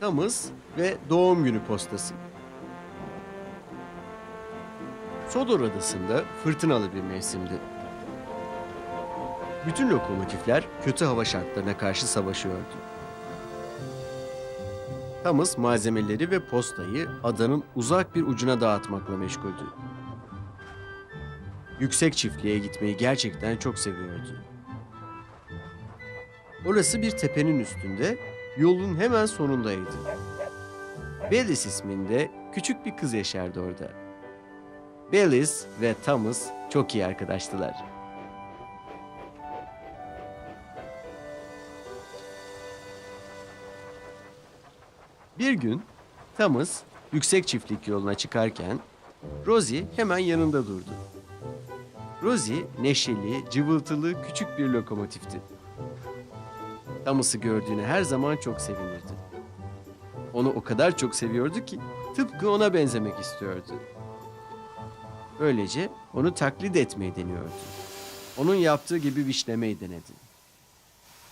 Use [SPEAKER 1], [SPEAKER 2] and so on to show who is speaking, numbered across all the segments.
[SPEAKER 1] Thomas ve doğum günü postası. Sodor Adası'nda fırtınalı bir mevsimdi. Bütün lokomotifler kötü hava şartlarına karşı savaşıyordu. Thomas malzemeleri ve postayı adanın uzak bir ucuna dağıtmakla meşguldü. Yüksek çiftliğe gitmeyi gerçekten çok seviyordu. Orası bir tepenin üstünde, yolun hemen sonundaydı. Bellis isminde küçük bir kız yaşardı orada. Bellis ve Thomas çok iyi arkadaştılar. Bir gün Thomas yüksek çiftlik yoluna çıkarken Rosie hemen yanında durdu. Rosie neşeli, cıvıltılı küçük bir lokomotifti. Thomas'ı gördüğüne her zaman çok sevinirdi. Onu o kadar çok seviyordu ki tıpkı ona benzemek istiyordu. Böylece onu taklit etmeyi deniyordu. Onun yaptığı gibi vişlemeyi denedi.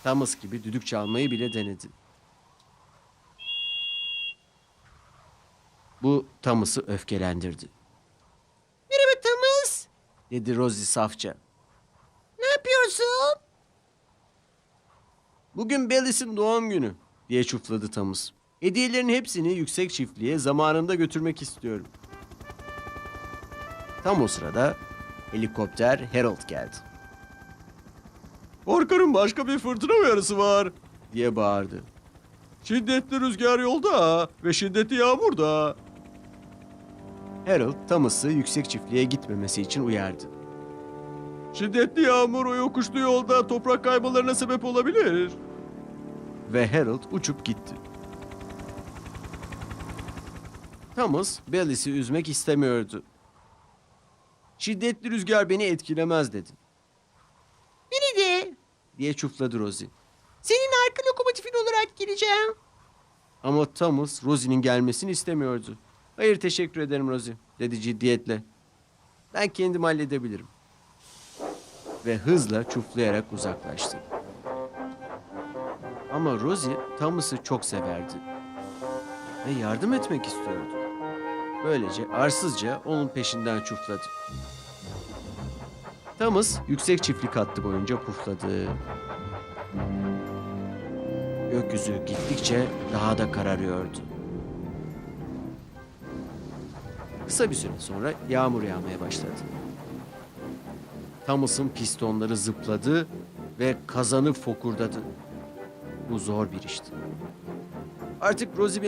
[SPEAKER 1] Thomas gibi düdük çalmayı bile denedi. Bu Thomas'ı öfkelendirdi.
[SPEAKER 2] Merhaba Thomas.
[SPEAKER 1] Dedi Rosie safça.
[SPEAKER 2] Ne yapıyorsun?
[SPEAKER 1] Bugün Bellis'in doğum günü diye çufladı Thomas. Hediyelerin hepsini yüksek çiftliğe zamanında götürmek istiyorum. Tam o sırada helikopter Harold geldi. Korkarım başka bir fırtına uyarısı var diye bağırdı. Şiddetli rüzgar yolda ve şiddetli yağmur da. Harold Thomas'ı yüksek çiftliğe gitmemesi için uyardı. Şiddetli yağmur o yokuşlu yolda toprak kaymalarına sebep olabilir. Ve Harold uçup gitti. Thomas, Bellis'i üzmek istemiyordu. Şiddetli rüzgar beni etkilemez dedi.
[SPEAKER 2] Beni de.
[SPEAKER 1] Diye çufladı Rosie.
[SPEAKER 2] Senin arka lokomotifin olarak geleceğim.
[SPEAKER 1] Ama Thomas, Rosie'nin gelmesini istemiyordu. Hayır teşekkür ederim Rosie, dedi ciddiyetle. Ben kendim halledebilirim. Ve hızla çuflayarak uzaklaştı. Ama Rosie, Thomas'ı çok severdi. Ve yardım etmek istiyordu. Böylece arsızca onun peşinden çufladı. Thomas yüksek çiftlik hattı boyunca pufladı. Gökyüzü gittikçe daha da kararıyordu. Kısa bir süre sonra yağmur yağmaya başladı. Thomas'ın pistonları zıpladı ve kazanı fokurdadı. Bu zor bir işti. Artık Rosie